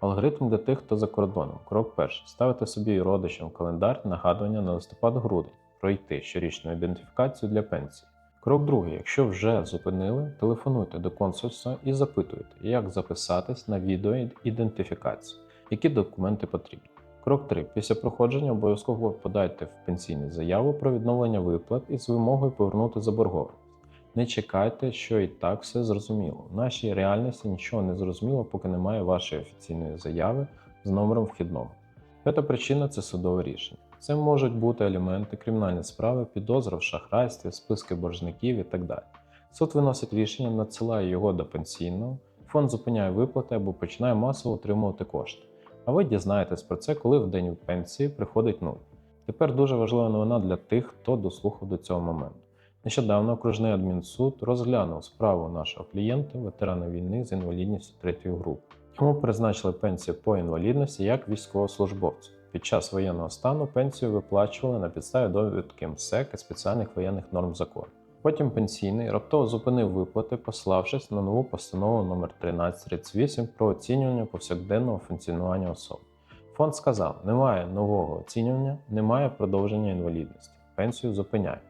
Алгоритм для тих, хто за кордоном. Крок перший. Ставити собі родичам календар нагадування на листопад-грудень, пройти щорічну ідентифікацію для пенсії. Крок другий. Якщо вже зупинили, телефонуйте до консульства і запитуйте, як записатись на відеоідентифікацію, які документи потрібні. Крок 3. Після проходження обов'язково подайте в пенсійну заяву про відновлення виплат із вимогою повернути заборгованість. Не чекайте, що і так все зрозуміло. В нашій реальності нічого не зрозуміло, поки немає вашої офіційної заяви з номером вхідного. П'ята причина це судове рішення. Це можуть бути елементи кримінальної справи, підозра в шахрайстві, списки боржників і так далі. Суд виносить рішення, надсилає його до пенсійного, фонд зупиняє виплати або починає масово отримувати кошти. А ви дізнаєтесь про це, коли в день пенсії приходить нуль. Тепер дуже важлива новина для тих, хто дослухав до цього моменту. Нещодавно окружний адмінсуд розглянув справу нашого клієнта, ветерана війни з інвалідністю третьої групи. Йому призначили пенсію по інвалідності як військовослужбовцю. Під час воєнного стану пенсію виплачували на підставі довідки МСЕК і спеціальних воєнних норм закону. Потім пенсійний раптово зупинив виплати, пославшись на нову постанову номер 1338 про оцінювання повсякденного функціонування особи. Фонд сказав: немає нового оцінювання, немає продовження інвалідності. Пенсію зупиняють.